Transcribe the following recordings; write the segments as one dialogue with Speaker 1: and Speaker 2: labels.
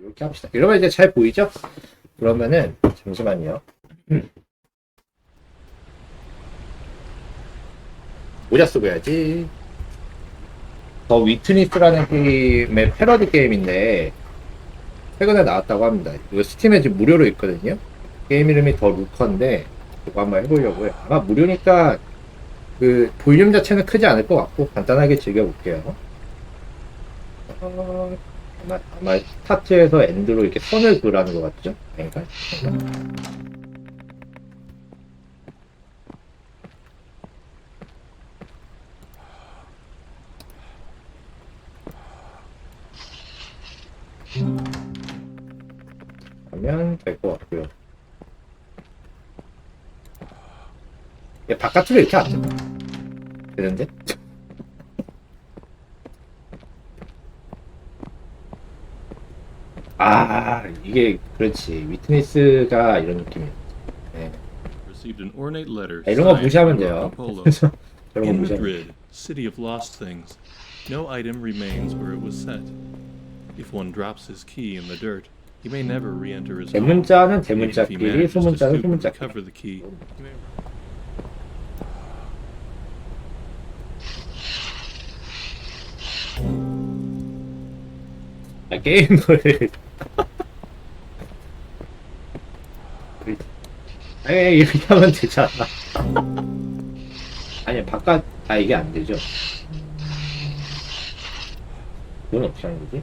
Speaker 1: 이렇게 합시다. 이러면 이제 잘 보이죠? 그러면은 잠시만요. 음. 모자 쓰고 해야지. 더 위트니스라는 게임의 패러디 게임인데 최근에 나왔다고 합니다. 이거 스팀에 지금 무료로 있거든요. 게임 이름이 더 루커인데 이거 한번 해보려고요. 아마 무료니까 그 볼륨 자체는 크지 않을 것 같고 간단하게 즐겨볼게요. 어, 아마, 아마 스타트에서 엔드로 이렇게 선을 그으라는 것 같죠? 아닌가? 하면 될 것 같고요. 야, 바깥으로 이렇게 안 돼. 되는데? 아, 이게, 그렇지. 위트니스가 이런 느낌이에요. 네.
Speaker 2: Received an ornate letter
Speaker 1: 아, 이런 거 무시하면 돼요. 그래서 이런 거
Speaker 2: In
Speaker 1: 무시하면.
Speaker 2: Madrid, city of lost things, no item remains where it was set. If one drops his key in the dirt, he may never re-enter his home.
Speaker 1: 대문자는
Speaker 2: If he
Speaker 1: 대문자끼리,
Speaker 2: manages to
Speaker 1: 소문자는
Speaker 2: stoop and
Speaker 1: 소문자끼리.
Speaker 2: recover the key, he may
Speaker 1: 아, 게임을. 아니, 이렇게 하면 되잖아. 아니, 바깥, 아, 이게 안 되죠. 이건 어떻게 하는 거지?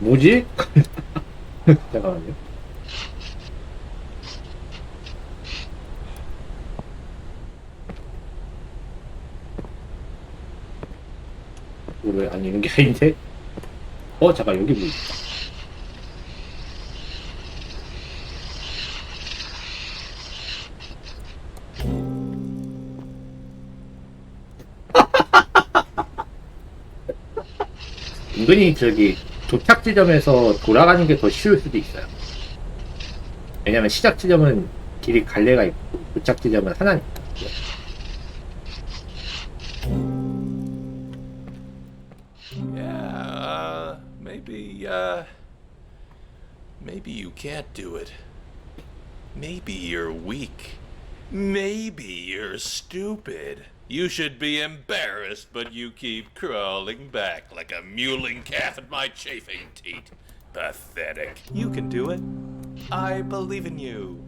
Speaker 1: 뭐지? 잠깐만요. 왜 아니 이런 게 아닌데? 어 잠깐 여기 뭐 있다. 은근히 저기 도착 지점에서 돌아가는 게 더 쉬울 수도 있어요. 왜냐면 시작 지점은 길이 갈래가 있고 도착 지점은 하나니까.
Speaker 3: can't do it. Maybe you're weak. Maybe you're stupid. You should be embarrassed, but you keep crawling back like a mewling calf at my chafing teat. Pathetic. You can do it. I believe in you.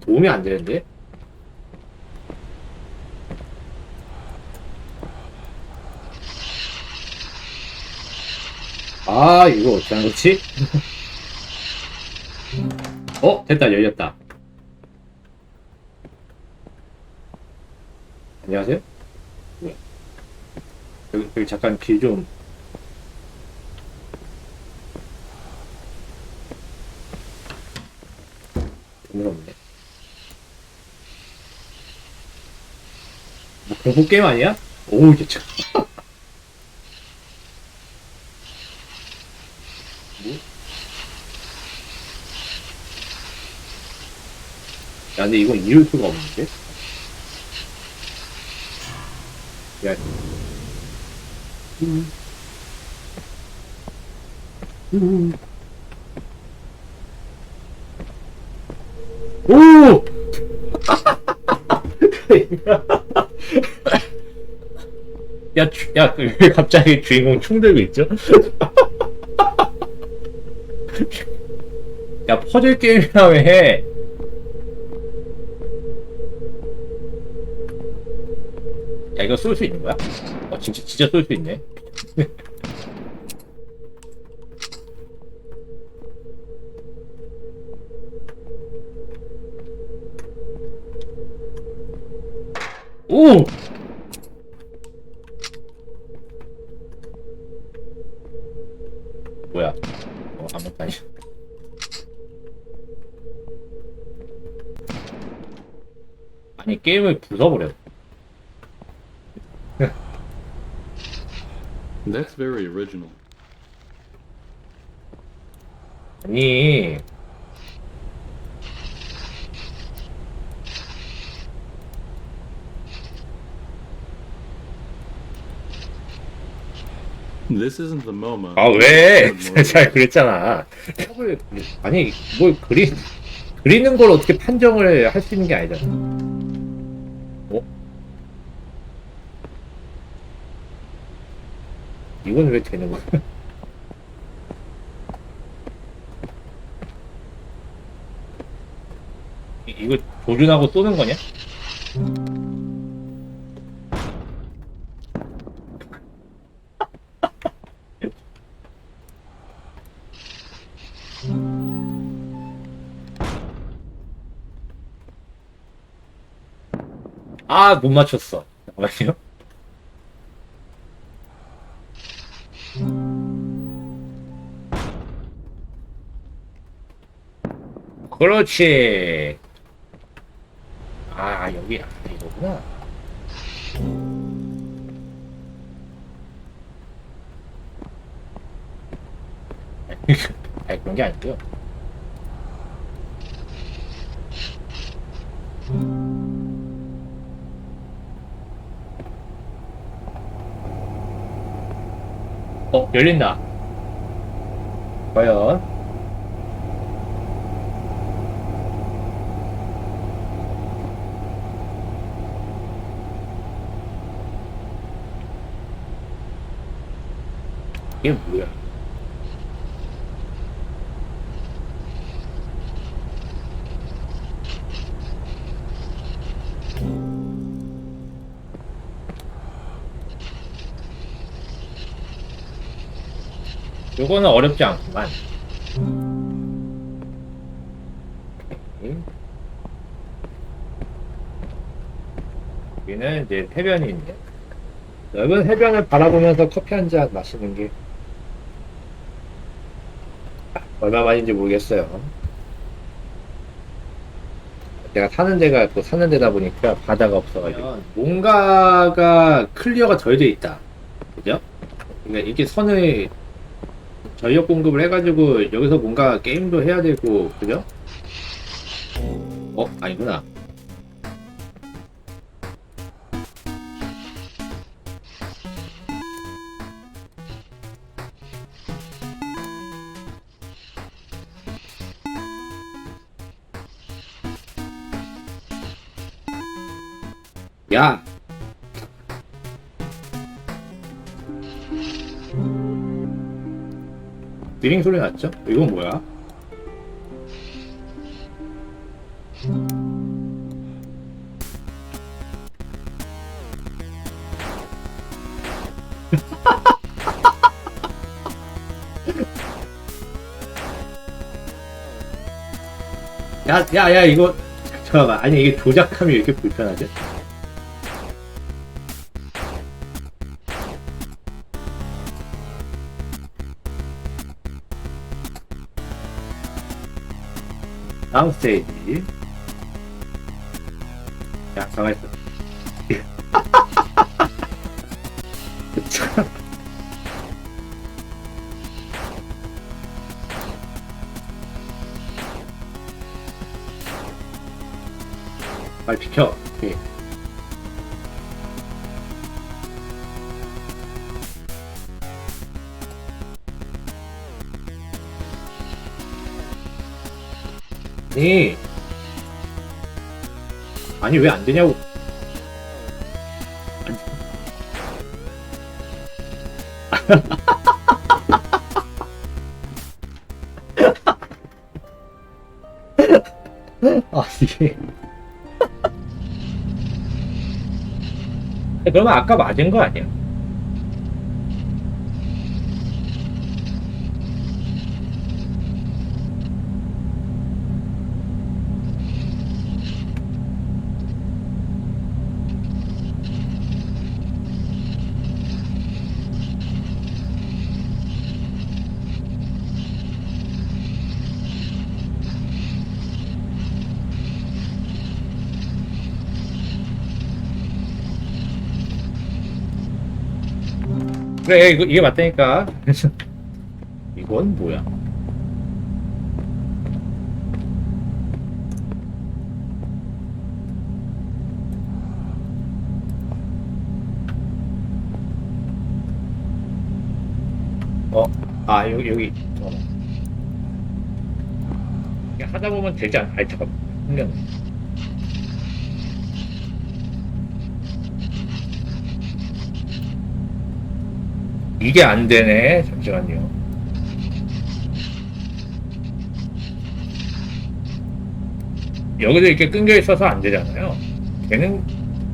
Speaker 1: 도움이 안 되는데? 아, 이거 어떻게 하는 거지? 어, 됐다, 열렸다. 안녕하세요? 뭐야? 여기, 여기 잠깐 길 좀. 드물었네. 뭐 공포 게임 아니야? 오, 이게 참. 야, 근데 이건 이럴 수가 없는데? 야. 음. 음. 오! 야, 주- 야, 그왜 갑자기 주인공 총 들고 있죠? 야, 퍼즐 게임이라며 해. 야, 이거 쏠 수 있는 거야? 어, 진짜, 진짜 쏠 수 있네. 오! 뭐야? 어, 아무것도 아니야. 아니, 게임을 부숴버려.
Speaker 2: That's very original.
Speaker 1: 아니 아 왜? 잘 그랬잖아. 아니 뭘 그리 그리는 걸 어떻게 판정을 할 수 있는 게 아니잖아. 이건 왜 되는 거야? 이- 이거 조준하고 쏘는 거냐? 아, 못 맞췄어. 잠깐만요. 그렇지. 아, 여기, 아, 이거구나. 아니, 그런 게 아니고요. 어, 열린다. 과연? 이게 뭐야? 요거는 어렵지 않구만. 오케이. 여기는 이제 해변이 있네. 넓은 해변을 바라보면서 커피 한 잔 마시는 게 얼마 만인지 모르겠어요. 내가 사는 데가 또 사는 데다 보니까 바다가 없어가지고 뭔가가 클리어가 덜 돼 있다. 그죠? 그러니까 이렇게 선을 전력 공급을 해가지고 여기서 뭔가 게임도 해야 되고 그죠? 어 아니구나. 야. 드링 소리 났죠? 이건 뭐야? 야, 야, 야, 이거, 잠깐만. 아니, 이게 조작함이 왜 이렇게 불편하지? 다음 스테이지. 참. 빨리 비켜. 오케이. 아니 아니 왜 안 되냐고 아니. 아 이게 그러면 아까 맞은 거 아니야? 그래 이거 이게 맞다니까. 이건 뭐야? 어? 아 여기 여기 이게 하다 보면 되지 않아? 아이 잠깐 만 이게 안 되네. 잠시만요. 여기도 이렇게 끊겨 있어서 안 되잖아요. 되는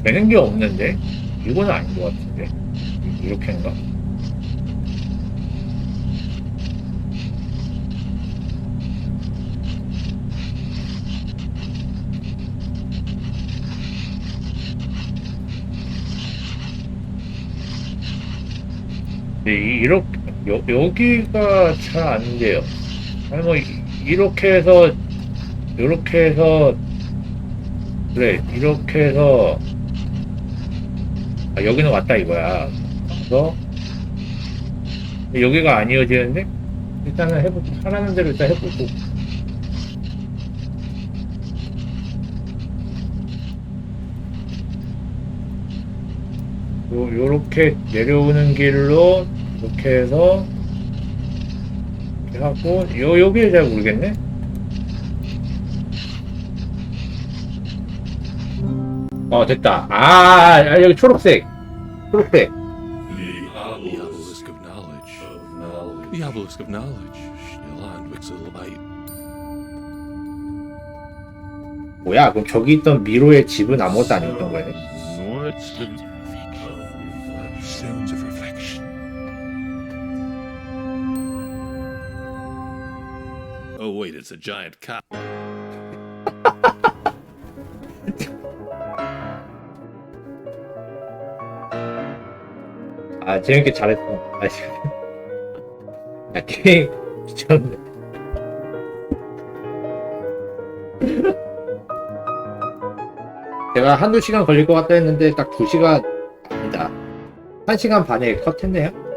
Speaker 1: 되는 게 없는데 이거는 아닌 것 같은데. 이- 이렇게인가? 이- 이렇게 여, 여기가 잘 안 돼요. 아니 뭐 이- 이렇게 해서 이렇게 해서 그래 이렇게 해서 아, 여기는 왔다 이거야. 그래서 여기가 안 이어지는데 일단은 해보고 하라는 대로 일단 해보고 요, 요렇게 내려오는 길로 이렇게 해서 이렇게 하고 요 여기를 잘 모르겠네 어 됐다 아, 아 여기 초록색 초록색
Speaker 3: The obelisk of knowledge. Knowledge. Shielan Wixelite.
Speaker 1: 뭐야 그럼 저기 있던 미로의 집은 아무것도 아니었던 거네
Speaker 3: wait, it's a giant cow.
Speaker 1: 아 재밌게 아, 미쳤네. 제가 한두 시간 걸릴 것 같다 했는데 딱 두 시간 아니다. 한 시간 반에 컷했네요